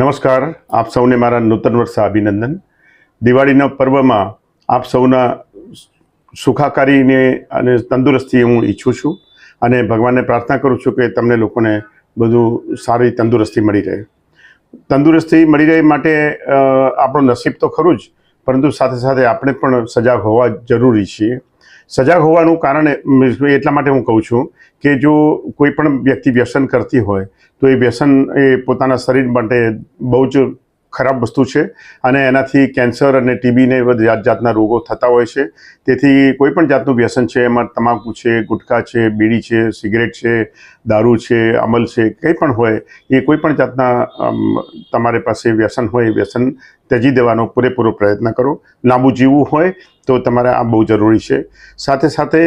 નમસ્કાર. આપ સૌને મારા નૂતન વર્ષ અભિનંદન. દિવાળીના પર્વમાં આપ સૌના સુખાકારીને અને તંદુરસ્તી હું ઈચ્છું છું અને ભગવાનને પ્રાર્થના કરું છું કે તમને લોકોને બધું સારી તંદુરસ્તી મળી રહે. તંદુરસ્તી મળી રહે માટે આપણો નસીબ તો ખરું જ, પરંતુ સાથે સાથે આપણે પણ સજાગ હોવા જરૂરી છીએ. સજાગ હોવાનું કારણ એટલા માટે હું કહું છું કે જો કોઈ પણ વ્યક્તિ વ્યસન કરતી હોય, તો એ વ્યસન એ પોતાના શરીર માટે બહુ જ ખરાબ વસ્તુ છે અને એનાથી કેન્સર અને ટીબીને બધી જાત જાતના રોગો થતા હોય છે. તેથી કોઈ પણ જાતનું વ્યસન છે, એમાં તમાકુ છે ગુટખા છે, બીડી છે, સિગરેટ છે, દારૂ છે, અમલ છે, કંઈ પણ હોય, એ કોઈ પણ જાતના તમારી પાસે વ્યસન હોય વ્યસન ત્યજી દેવાનો પૂરેપૂરો પ્રયત્ન કરો. લાંબુ જીવવું હોય તો તમારે આ બહુ જરૂરી છે. સાથે સાથે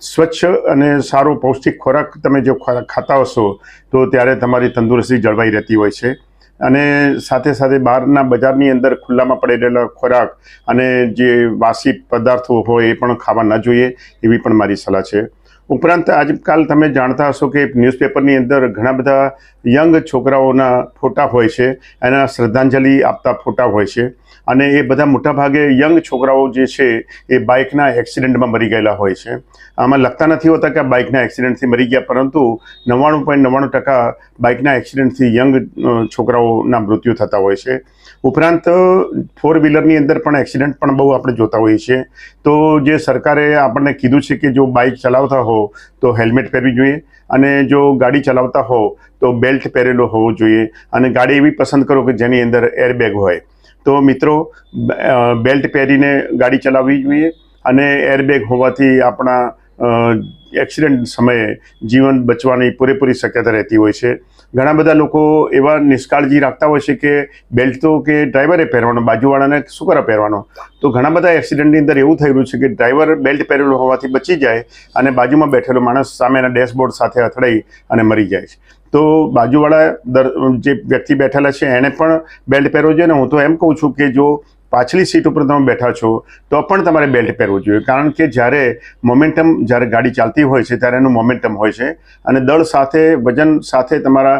સ્વચ્છ અને સારો પૌષ્ટિક ખોરાક તમે જો ખોરાક ખાતા હશો તો ત્યારે તમારી તંદુરસ્તી જળવાઈ રહેતી હોય છે. અને સાથે સાથે બહારના બજારની અંદર ખુલ્લામાં પડેલા ખોરાક અને જે વાસી પદાર્થો હોય એ પણ ખાવા ન જોઈએ એવી પણ મારી સલાહ છે. ઉપરાંત આજકાલ તમે જાણતા હશો કે ન્યૂઝપેપરની અંદર ઘણા બધા યંગ છોકરાઓના ફોટા હોય છે, એના શ્રદ્ધાંજલિ આપતા ફોટા હોય છે. અને એ બધા મોટાભાગે યંગ છોકરાઓ જે છે, એ બાઇકના એક્સિડન્ટમાં મરી ગયેલા હોય છે. આમાં લખતા નથી હોતા કે બાઇકના એક્સિડન્ટથી મરી ગયા, પરંતુ નવ્વાણું પોઈન્ટ નવ્વાણું ટકા બાઇકના એક્સિડન્ટથી યંગ છોકરાઓના મૃત્યુ થતા હોય છે. ઉપરાંત, ફોર વ્હીલરની અંદર પણ એક્સિડન્ટ પણ બહુ આપણે જોતા હોઈએ છીએ. તો જે સરકારે આપણને કીધું છે કે જો બાઇક ચલાવતા હો, તો હેલ્મેટ પહેરવી જોઈએ. અને જો ગાડી ચલાવતા હો, તો બેલ્ટ પહેરેલો હોવો જોઈએ. અને ગાડી એવી પસંદ કરો કે જેની અંદર એરબેગ હોય. તો મિત્રો બેલ્ટ પહેરીને ગાડી ચલાવવી જોઈએ. અને એરબેગ હોવાથી આપણા એક્સિડન્ટ સમયે જીવન બચવાની પૂરેપૂરી શક્યતા રહેતી હોય છે. ઘણા બધા લોકો એવા નિષ્કાળજી રાખતા હોય છે કે બેલ્ટ તો કે ડ્રાઈવરે પહેરવાનો, બાજુવાળાને શું કરે પહેરવાનો? તો ઘણા બધા એક્સિડન્ટની અંદર એવું થયેલું છે કે ડ્રાઈવર બેલ્ટ પહેરેલું હોવાથી બચી જાય અને બાજુમાં બેઠેલો માણસ સામેના ડેશબોર્ડ સાથે અથડાઈ અને મરી જાય છે. તો બાજુવાળા દર, જે વ્યક્તિ બેઠેલા છે એણે પણ બેલ્ટ પહેરવો જોઈએ ને હું તો એમ કહું છું કે જો પાછલી સીટ ઉપર તમે બેઠા છો, તો પણ તમારે બેલ્ટ પહેરવું જોઈએ. કારણ કે જ્યારે મોમેન્ટમ જ્યારે ગાડી ચાલતી હોય છે, ત્યારે એનું મોમેન્ટમ હોય છે. અને દળ સાથે, વજન સાથે, તમારા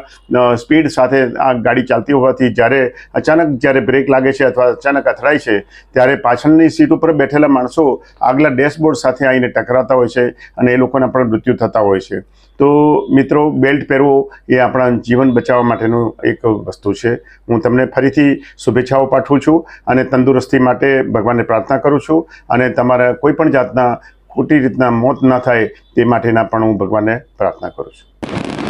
સ્પીડ સાથે આ ગાડી ચાલતી હોવાથી જ્યારે અચાનક જ્યારે બ્રેક લાગે છે અથવા અચાનક અથડાય છે, ત્યારે પાછળની સીટ ઉપર બેઠેલા માણસો આગલા ડેશબોર્ડ સાથે આવીને ટકરાતા હોય છે અને એ લોકોના પણ મૃત્યુ થતા હોય છે. તો મિત્રો, બેલ્ટ પહેરવો એ આપણા જીવન બચાવવા માટેનું એક વસ્તુ છે. હું તમને ફરીથી શુભેચ્છાઓ પાઠવું છું અને તંદુરસ્તી માટે ભગવાનને પ્રાર્થના કરું છું અને તમારા કોઈપણ જાતના ખોટી રીતના મોત ના થાય તે માટેના પણ હું ભગવાનને પ્રાર્થના કરું છું.